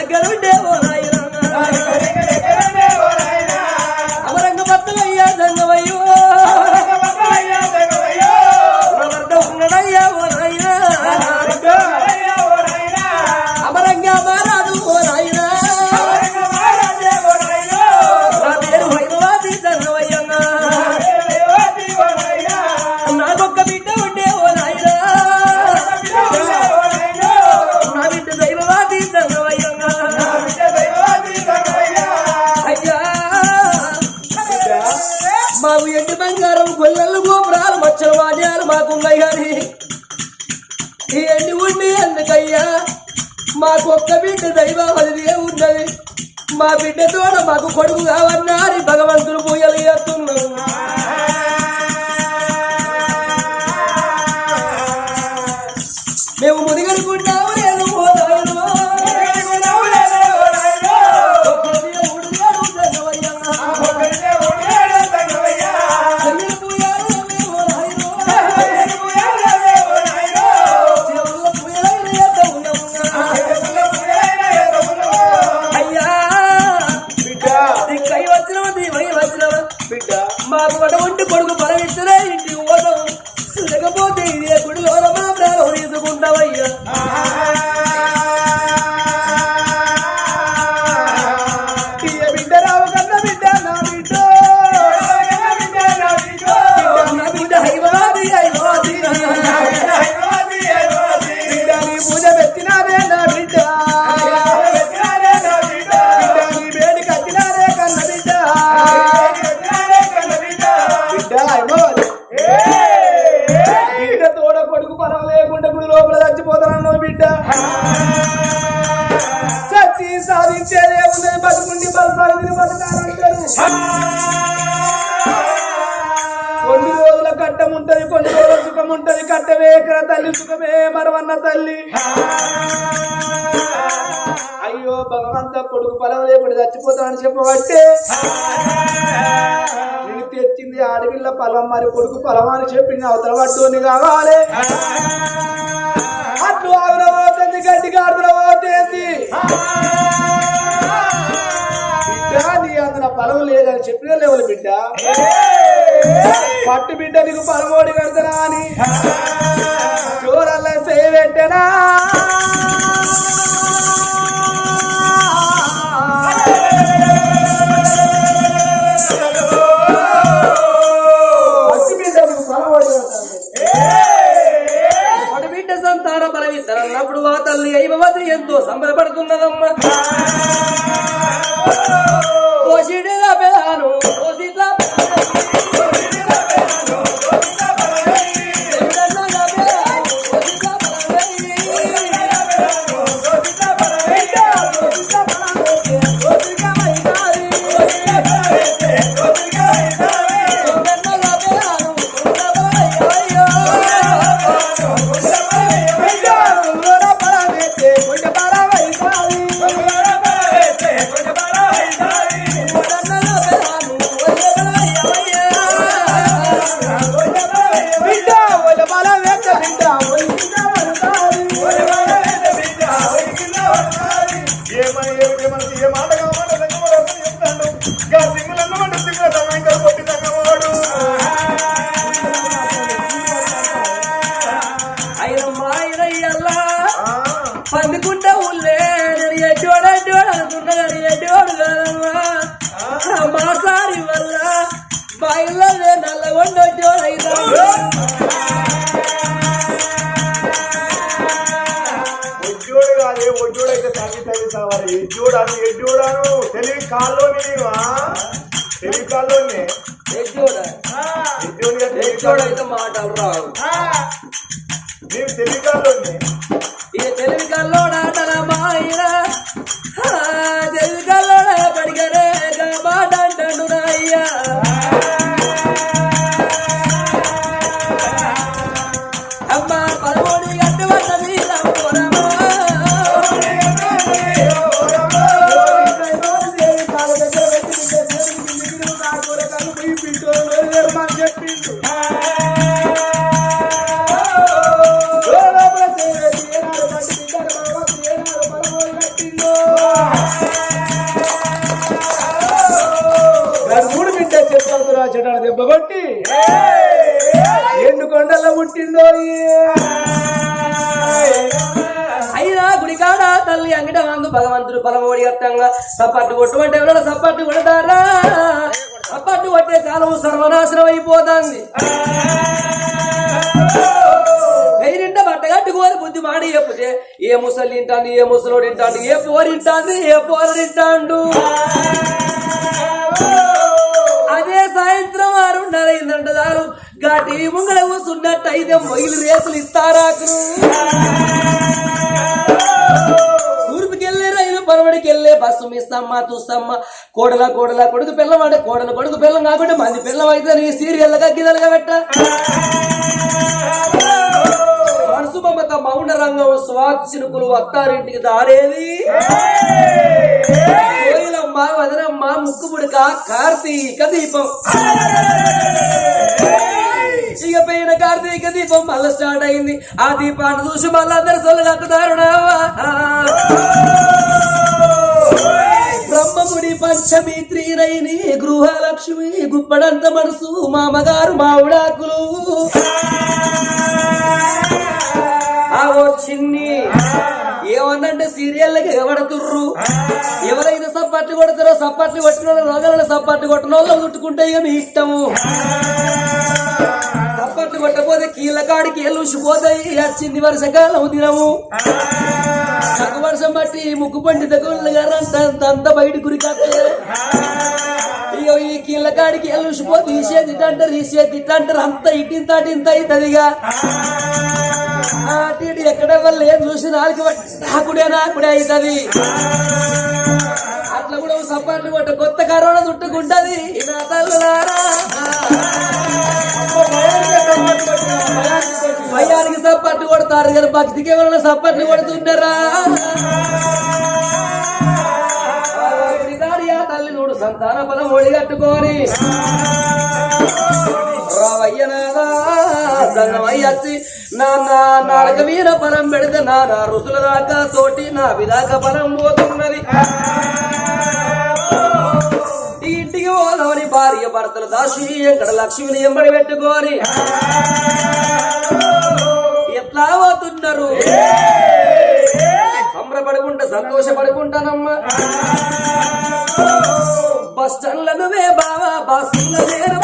దగ్గరుండేవో మాకు ఒక్క బిడ్డ దైవావధి ఉన్నది? మా బిడ్డ తోడ మాకు కొడుకు కావన్నారు భగవంతుడు. తెచ్చింది ఆడపిల్ల పలం మరి కొడుకు పలం అని చెప్పింది అవతల పట్టుని కావాలి. అట్లు ఆవిడ పోతుంది గడ్డి కాడున పోతుంది. లేదని చెప్పిన లేవు బిడ్డ. పట్టు బిడ్డ నీకు పలమోడి పెడతానా అని. చూరల్లా చేయబెట్టనా తనన్నప్పుడు ఆ తల్లి అయిపోతే ఎంతో సంబరపడుతున్నదమ్మా పోషిడేదాను తెలివి కాల్లోని నీవా? తెలివి కాల్లోని? ఎడ్డోడు అయితే మాటలు రావు అటువంటి ఎవరైనా సప్పట్టు కొడతారా? సప్పట్టు కొట్టే కాలం సర్వనాశనం అయిపోతుంది. వెయ్యింట బట్ట కోరి బుద్ధి మాడి చెప్పితే ఏ ముసలి తింటాను ఏ ముసలోడు తింటాడు ఏ పోరు తింటాంది ఏ పోరు తింటాండు? అదే సాయంత్రం ఆరున్నర అయిందంట దారు ముంగళ టీవీ కూర్చున్నట్టు అయితే మొయిలు రేసులు ఇస్తారాకును. పరవడికి వెళ్ళే బస్సు మిస్సమ్మ తుస్తమ్మ కోడల కోడల కొడుకు పిల్లం అంటే కోడల కొడుకు పిల్లం కాకుండా మంది పిల్లం అయితే నీ సీరియల్గా గిదలుగా పెట్ట. మనసుమత మౌన రంగం స్వాతి చినుకులు అత్తారింటికి దారేది కోయిలమ్మ వదనమ్మ ముక్కు పుడక కార్తీక దీపం. ఇక పోయిన కార్తీక దీపం మళ్ళీ స్టార్ట్ అయింది. ఆ దీపాన్ని చూసి మళ్ళీ అందరు సొల్లగక్కుతారునావా బ్రహ్మముడి పంచమి త్రీరైని గృహలక్ష్మి గుప్పడంత మనసు మామగారు మావిడాకులు. ఆవో చిన్ని ఏమందంటే సీరియళ్ళకి ఎవడతుర్రు? ఎవరైతే సప్పట్లు కొడతారో సప్పట్లు కొట్టిన వాళ్ళు రోగాలను సప్పట్లు కొట్టిన వాళ్ళు చుట్టుకుంటే ఇక మీ ఇష్టము. సప్పట్లు కొట్టపోతే కీళ్ళ కాడికి ఎల్లుసిపోతాయి వచ్చింది వర్షకాలం దినము. నాకు వర్షం బట్టి ముగ్గు పండి దగ్గర అంత బయట గురికట్టే ఇక ఈ కీళ్ళ కాడికి ఎల్లుసిపోతే ఈ చేతి ఇట్టంటారు ఈ చేతి అంత ఇట్టింత ఇంత అవుతుందిగా. అటు ఇటు ఎక్కడ వల్ల ఏం చూసి నాలుగు నాకుడే నాకుడే అవుతుంది. అట్లా కూడా ఓ సపాట్లు కొట్ట కొత్త కరోనా చుట్టుకుంటది. నా తల్లులారా భయానికి సప్పట్లు కొడతారు కానీ భక్తికి ఎవరైనా సప్పట్లు కొడుతుంటారా తల్లి నోడు సంతాన బలం ఒడిగట్టుకొని. రావయ్యనాదా సంగమయ్యచ్చి నాన్న నాడక వీర బలం పెడితే నాన్న రుసుల దాకా తోటి నా విదాక బలం పోతున్నది. ఇంటికి పోదామని భార్య భర్తలు దాసి ఎక్కడ లక్ష్మిని ఎంబడి పెట్టుకోని? ఎట్లా పోతున్నారు? సంబరపడుకుంటా సంతోషపడుకుంటానమ్మా. బస్ స్టాండ్ల నువ్వే బావా బస్సుల నేరు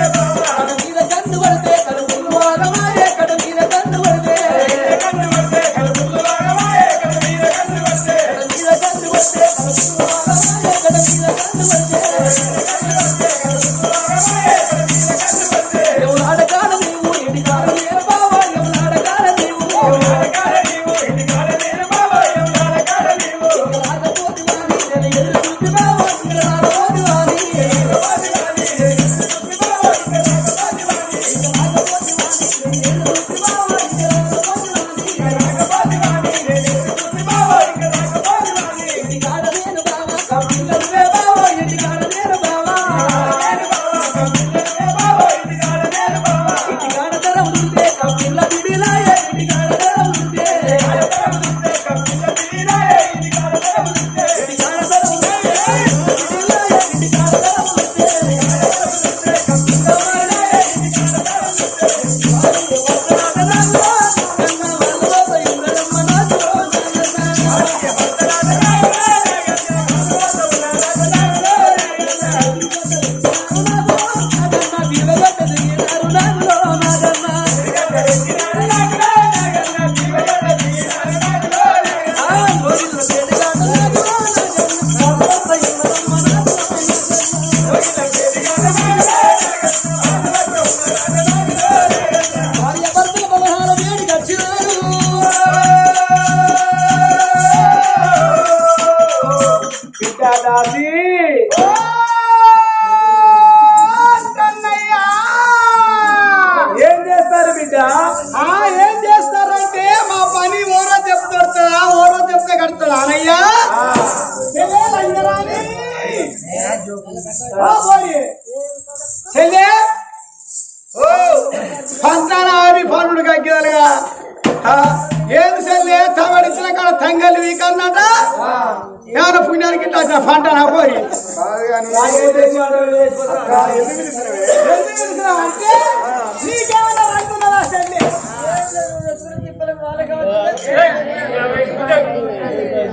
ఎవరు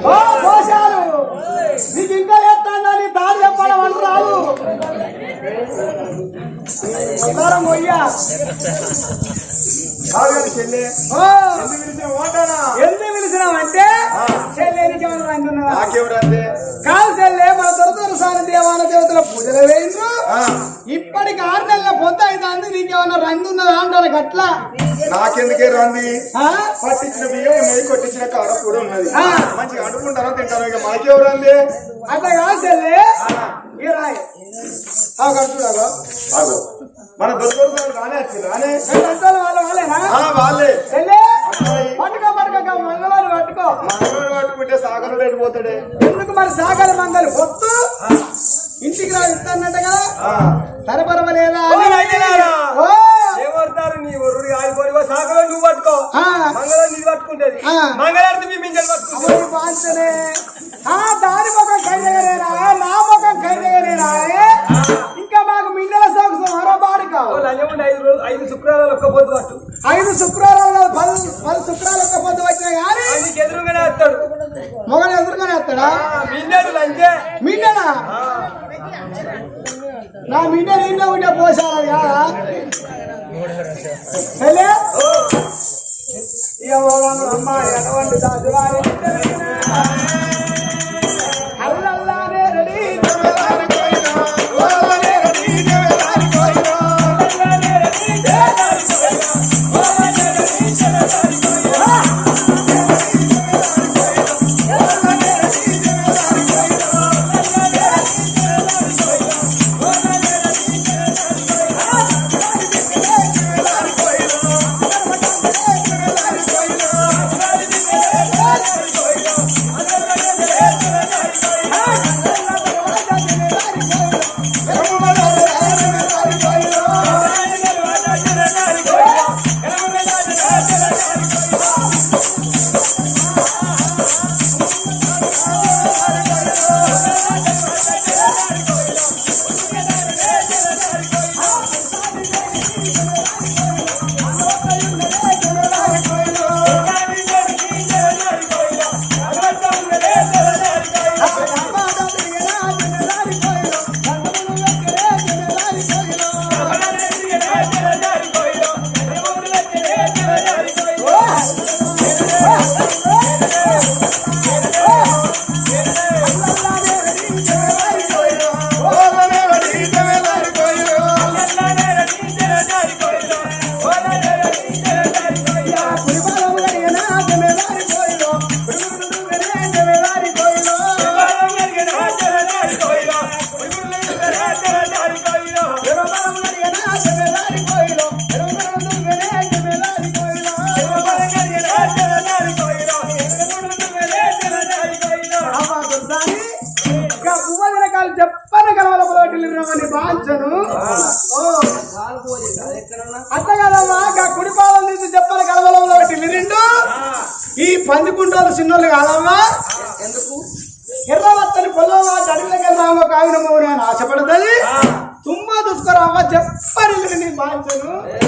ఓ మోసాలు నీకు ఇంకా ఎత్తానని దారి చెప్పడం అని రాదు ఎందుకు పిలిచినావంటే చెల్లె నీకేమైనా రంగు ఉన్నదా నాకెవరంటే కాదు చెల్లె మన దొరదొర సాని దేవాల దేవతల పూజలు వేయించు ఇప్పటికి ఆరు నెలల పొద్దు అవుతుంది నీకేమైనా రంగు ఉన్నదా అంటారు గట్లా. నాకెందుకే రంది? పట్టించిన బియ్యం ఉన్నది కొట్టించిన కాడ కూడా ఉన్నది. మంచిగా అంటుకుంటారో తింటారో ఇక మాకెవరంది అట్లా కాదు చెల్లె. ఈ రాయి. మన దొరకలు రానే వచ్చింది రానే. మరి సాగర మంగళ పొత్తు ఇంటికి రా ఇస్తానంట కదా. నా నిన్న నిండా ఉండే పోసాలి కాదా అమ్మ ఎటువంటి దాజువారి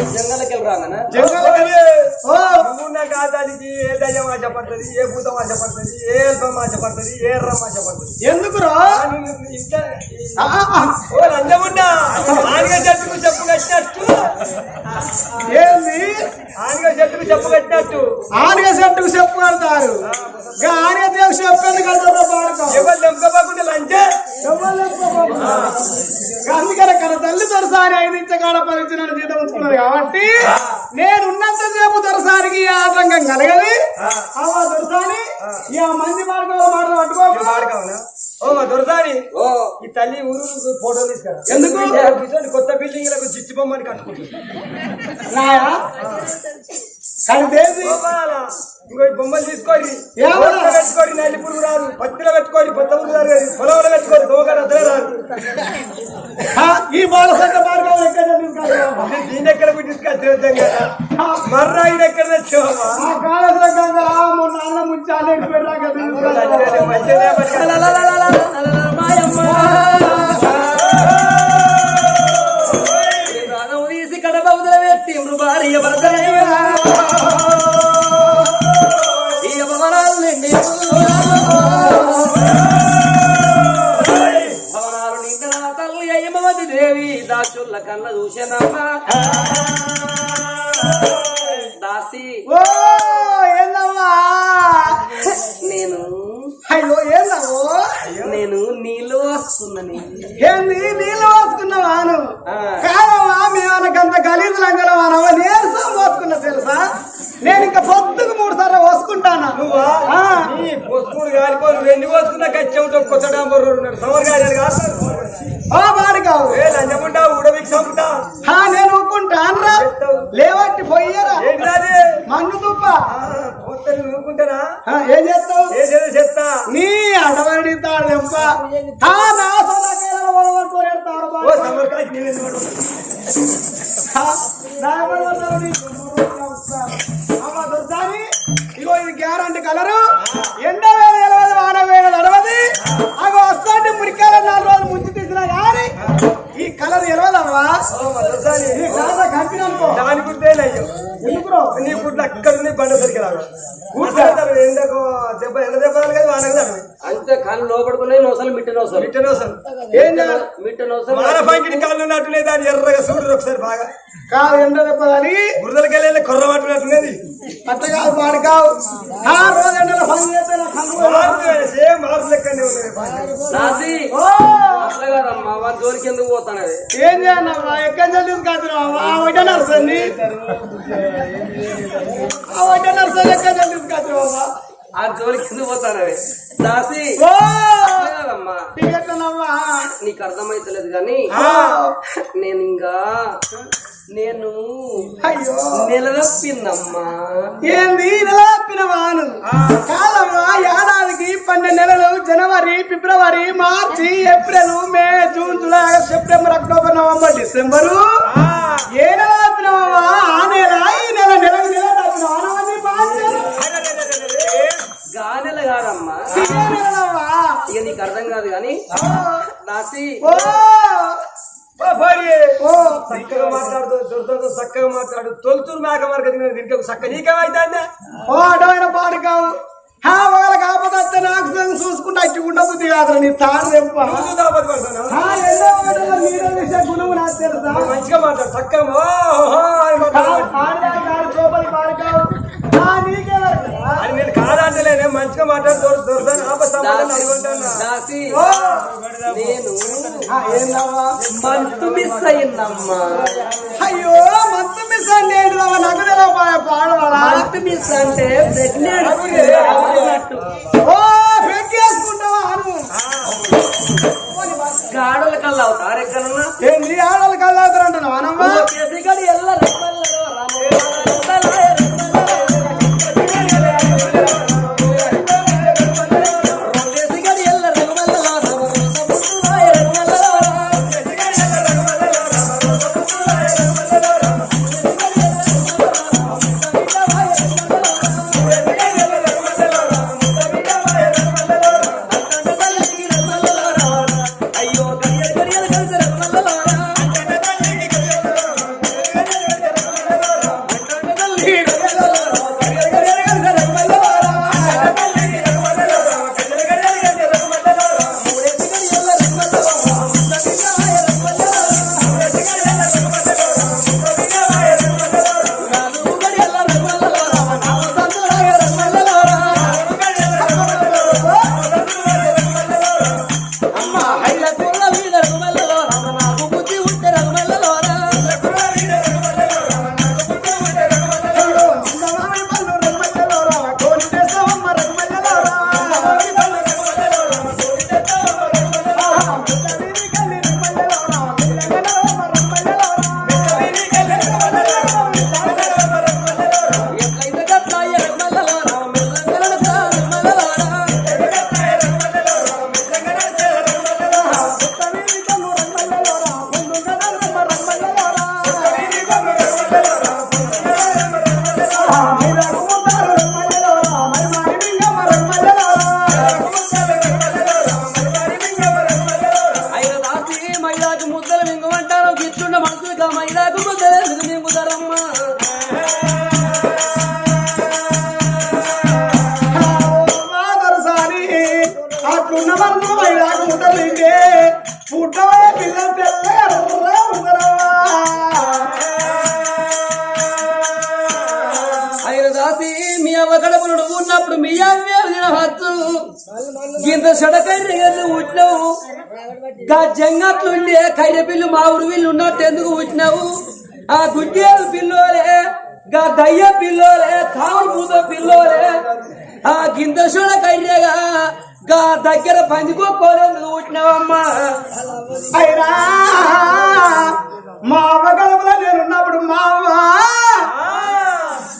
బాంచను జంగలకి వెళ్ళరాంగనా జంగలకి కాదానికి ఏ దయ్యం ఆశపడుతుంది ఏ భూతం ఆశపడుతుంది ఏ అల్పం ఆశపడుతుంది ఏ ఎర్రం ఆశపడుతుంది. ఓ లంజమున్నా ఆనిగ చెట్టుకు చెప్పు కట్టినట్టు. ఏంది? ఆనిగ చెట్టుకు చెప్పు కట్టినట్టు. ఆనగ చెట్టుకు చెప్పు కడతారు ఆనగ దేవు చెప్పండి కడతారు ఎవరు దెంకపోకుండా లంచే? అందుకని కన తల్లి దొరసారి ఐదు ఇంచగాడ పదించిన జీతం ఉంచుకున్నది కాబట్టి నేను ఉన్నంత సేపు దొరసారికి ఈ ఆటంకం కలగది అవ్వ దొరసాని ఇక మంది మార్గంలో మాటలు పట్టుకోకు. ఓ మా దొరసాని ఓ. ఈ తల్లి ఊరు ఫోటో తీసుకురా. ఎందుకు? కొత్త బిల్డింగ్లకు చిచ్చి బొమ్మని కట్టుకుంటుంది. నాయా ఇంకో బొమ్మలు తీసుకోరి పెట్టుకోరి నల్లి పురుగు రాదు. పత్తిలో పెట్టుకోరి కొత్త పురుగు రాదు. పొలంలో పెట్టుకోరి దోగడ అసలే రాదు. ఈ బాలసంత మార్గం ఎక్కడ? దీని ఎక్కడ తీసుకొచ్చేద్దాం కదా? మర్రా ఇది ఎక్కడ తెచ్చావా గంగ మొన్న అన్న ముంచాలి మాయమ్మ. కడబౌదల పెట్టి కళ్ళ చూసేనమ్మా. దాసి. ఏందమ్మా? నేను. అయ్యో ఏందమ్మో? నేను నీళ్ళు వస్తుందని ఏంది? నీళ్ళు పోసుకున్నావాను. కాదమ్మా మేమనకంత గలీజు లంగలమానవా నీరసం పోసుకున్నా తెలుసా? నేను ఇంకా పొద్దుకు మూడు సార్లు పోసుకుంటాను? నువ్వా? ఆ. నీ పోసుకుని కాలిపోను వెండి పోసుకున్నా కచ్చెంతో కొత్త డాంబర్ రోడ్డు సమర్ గారి కాదు బాడి కావు ఏ నేను లేవట్టి అది మన్ను తుప్ప. ఏం చేస్తావు? చెప్తా నీ అడవడి నా సొంతకేలలో వడగొట్టుకొని తాడు ఓ ఆ జోలికి ఎందుకు పోతానవి దాసి. నీకు అర్థమైతలేదు కానీ నేను ఇంకా నేను అయ్యో! నిలదప్పిందమ్మా. ఏంది? నిలాపినవాను కాదమ్మా ఏడాదికి పన్నెండు నెలలు జనవరి ఫిబ్రవరి మార్చి April May June July August September October November December. ఏ నెల ఆపినవా ఆ నెల ఈ నెల నెల ఆపినవా బాధ్యత గానెల కాదమ్మా ఇక నీకు అర్థం కాదు కానీ. ఓ. చక్కగా మాట్లాడుతూ దొరతో చక్కగా మాట్లాడు. తొలుతూరు మేక మార్గ దీనికి చక్క నీకేమైతే ఓ అడమైన పాడు కావు. హా వాళ్ళ కాకపోతే నాకు చూసుకుంటా ఇచ్చుకుంటా బుద్ధి కాదు నీ తాడు తెంప నువ్వు దాపతి పడతాను హా, ఎన్నో మాటలు నీడలు తీసే గుణము నాకు తెలుసా? మంచిగా మాట్లాడు చక్కగా ఓ, ఓ అని మాట్లాడు. ఆడదాని కాదు చూపని పాడు కావు హా, నీకే వరకరా? అని నేను కాదంటలేనే మంచిగా మాట్లాడు దొర దొరదాను ఆపస్తాను దాసి అనుకుంటున్నా దాసి ఓ నేను హా, ఏందమ్మా మంతు మిస్ అయిందమ్మా. అయ్యో మంతు మిస్ అంటే నాకు పాడవాలా? మంతు మిస్ అంటే గాడల కల్లా అవుతారు ఎక్కడన్నా ఏంది ఆడలు నాకు కుదరదు మేము కుదరమ్మా అట్లున్న వల్ల వైరాగ ముదలింటే పుట్టవే పిల్లలు పిల్లలే ఉదరవా ఆయన దాసి మీ అవ్వ కడపలు ఉన్నప్పుడు మీ అవ్వే తినవచ్చు ఇంత సడకైన ఉట్లవు గా జంగట్లుండే కైర పిల్లు మా ఊరు వీళ్ళు ఉన్నట్టు ఎందుకు ఉట్టినావు ఆ గుడ్డేలు పిల్లోలే గా దయ్య పిల్లోలే కావుడు పూత పిల్లోలే. ఆ గింత సొడ కైరేగా గా దగ్గర పందికోకోలేందుకు ఉట్టినావమ్మా అయినా మా అమ్మ నేను ఉన్నప్పుడు మా అమ్మ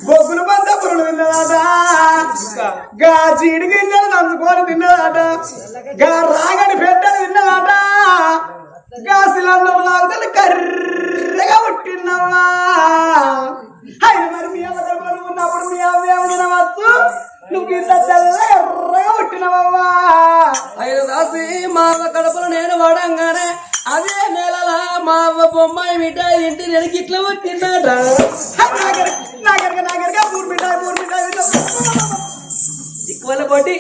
బొగ్గులు పంత పురుడు తిన్నదాట. గా చీడి గింజలు నంచుకొని తిన్నదాట. గా రాగడి నువ్వు ఇంత తెల్ల ఎర్రగా పుట్టినవమ్మా ఆయన దాసి మా కడపలో నేను వాడంగానే అదే నెలలా మా అవ్వ బొమ్మాయి మిఠాయి ఇంటి నేను గిట్ల తిన్నాడ నాగర్ నాగర్ నాగర్గా పూర్ మిఠాయి పూర్ మిఠాయి ఎక్కువ పొట్టి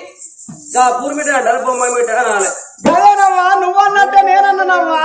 పూర్ మిఠాయి అంటారు బొమ్మాయి మిఠాయి అనాలి. నువ్వు అన్నట్టే నేనన్ననవ్వా?